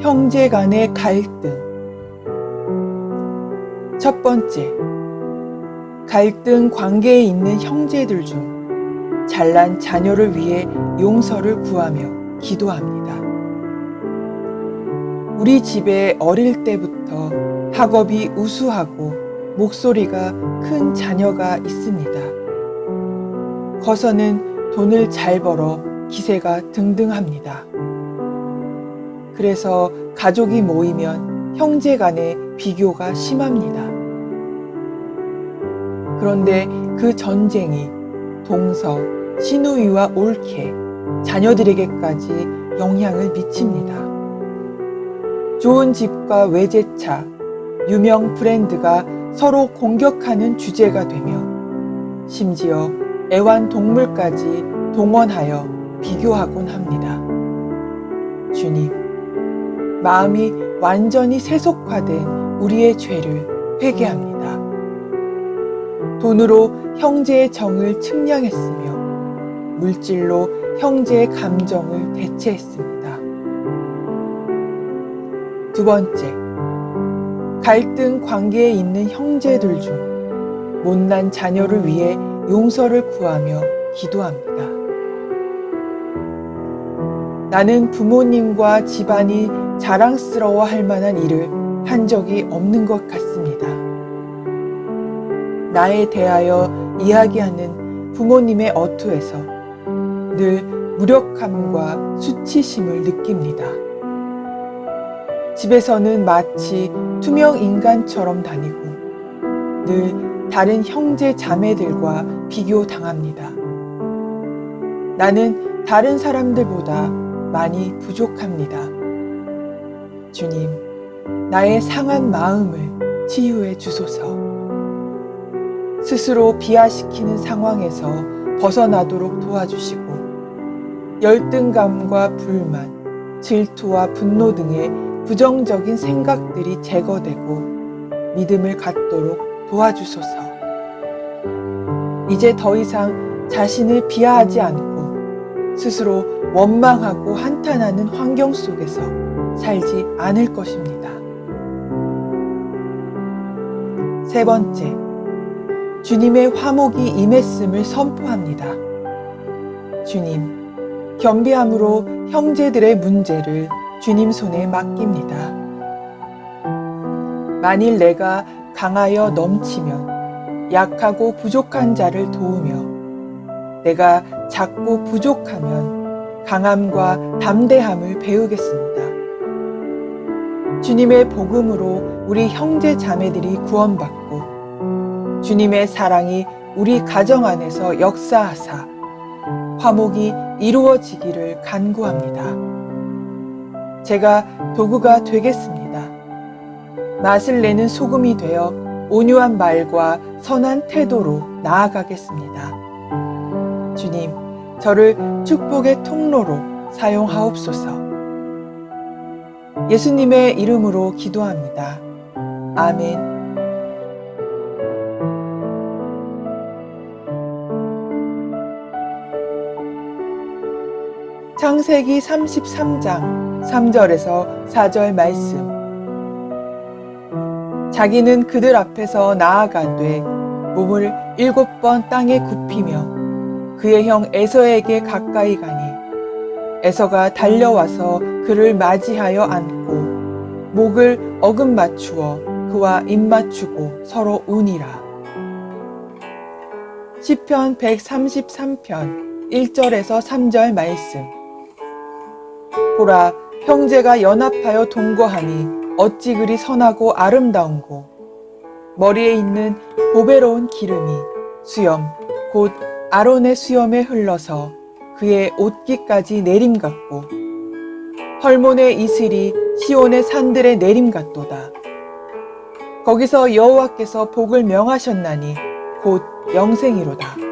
형제 간의 갈등. 첫 번째, 갈등 관계에 있는 형제들 중 잘난 자녀를 위해 용서를 구하며 기도합니다. 우리 집에 어릴 때부터 학업이 우수하고 목소리가 큰 자녀가 있습니다. 커서는 돈을 잘 벌어 기세가 등등합니다. 그래서 가족이 모이면 형제 간의 비교가 심합니다. 그런데 그 전쟁이 동서, 시누이와 올케, 자녀들에게까지 영향을 미칩니다. 좋은 집과 외제차, 유명 브랜드가 서로 공격하는 주제가 되며 심지어 애완동물까지 동원하여 비교하곤 합니다. 주님, 마음이 완전히 세속화된 우리의 죄를 회개합니다. 돈으로 형제의 정을 측량했으며 물질로 형제의 감정을 대체했습니다. 두 번째, 갈등 관계에 있는 형제들 중 못난 자녀를 위해 용서를 구하며 기도합니다. 나는 부모님과 집안이 자랑스러워 할 만한 일을 한 적이 없는 것 같습니다. 나에 대하여 이야기하는 부모님의 어투에서 늘 무력함과 수치심을 느낍니다. 집에서는 마치 투명 인간처럼 다니고 늘 다른 형제 자매들과 비교당합니다. 나는 다른 사람들보다 많이 부족합니다. 주님, 나의 상한 마음을 치유해 주소서. 스스로 비하시키는 상황에서 벗어나도록 도와주시고, 열등감과 불만, 질투와 분노 등의 부정적인 생각들이 제거되고 믿음을 갖도록 도와주소서. 이제 더 이상 자신을 비하하지 않고 스스로 원망하고 한탄하는 환경 속에서 살지 않을 것입니다. 세 번째, 주님의 화목이 임했음을 선포합니다. 주님, 겸비함으로 형제들의 문제를 주님 손에 맡깁니다. 만일 내가 강하여 넘치면 약하고 부족한 자를 도우며 내가 작고 부족하면 강함과 담대함을 배우겠습니다. 주님의 복음으로 우리 형제 자매들이 구원받고 주님의 사랑이 우리 가정 안에서 역사하사 화목이 이루어지기를 간구합니다. 제가 도구가 되겠습니다. 맛을 내는 소금이 되어 온유한 말과 선한 태도로 나아가겠습니다. 주님, 저를 축복의 통로로 사용하옵소서. 예수님의 이름으로 기도합니다. 아멘. 창세기 33장 3절에서 4절 말씀. 자기는 그들 앞에서 나아가되 몸을 일곱 번 땅에 굽히며 그의 형 에서에게 가까이 가니 에서가 달려와서 그를 맞이하여 안고 목을 어금 맞추어 그와 입 맞추고 서로 우니라. 시편 133편 1절에서 3절 말씀. 보라 형제가 연합하여 동거하니 어찌 그리 선하고 아름다운고 머리에 있는 보배로운 기름이 수염 곧 아론의 수염에 흘러서 그의 옷깃까지 내림 같고 헐몬의 이슬이 시온의 산들의 내림 같도다. 거기서 여호와께서 복을 명하셨나니 곧 영생이로다.